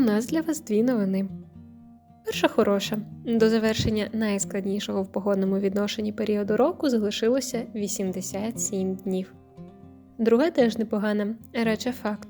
у нас для вас дві новини. Перша хороша. До завершення найскладнішого в погодному відношенні періоду року залишилося 87 днів. Друга теж непогана, радше факт.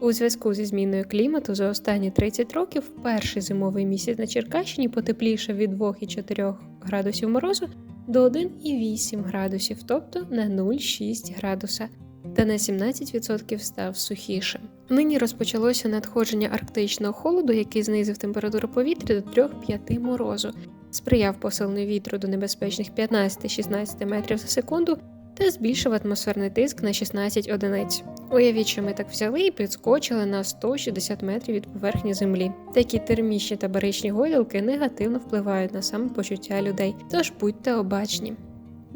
У зв'язку зі зміною клімату за останні 30 років перший зимовий місяць на Черкащині потеплішав від 2,4 градусів морозу до 1,8 градусів, тобто на 0,6 градуса, та на 17% став сухішим. Нині розпочалося надходження арктичного холоду, який знизив температуру повітря до 3-5 морозу, сприяв посиленню вітру до небезпечних 15-16 метрів за секунду та збільшив атмосферний тиск на 16 одиниць. Уявіть, що ми так взяли і підскочили на 160 метрів від поверхні землі. Такі термічні та баричні гойдалки негативно впливають на самопочуття людей, тож будьте обачні.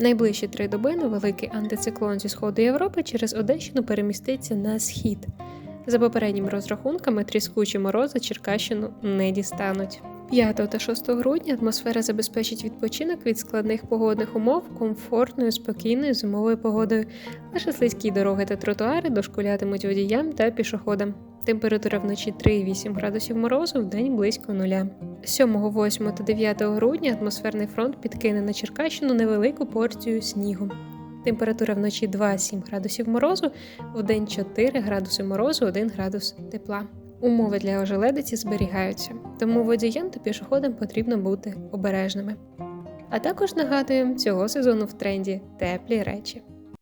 Найближчі три доби невеликий антициклон зі сходу Європи через Одещину переміститься на схід. За попередніми розрахунками, тріскучі морози Черкащину не дістануть. 5 та 6 грудня атмосфера забезпечить відпочинок від складних погодних умов комфортною, спокійною зимовою погодою. Лише слизькі дороги та тротуари дошкулятимуть водіям та пішоходам. Температура вночі 3,8 градусів морозу, в день близько нуля. 7, 8 та 9 грудня атмосферний фронт підкине на Черкащину невелику порцію снігу. Температура вночі 2,7 градусів морозу, в день 4 градуси морозу, 1 градус тепла. Умови для ожеледиці зберігаються, тому водіям та пішоходам потрібно бути обережними. А також нагадуємо, цього сезону в тренді теплі речі.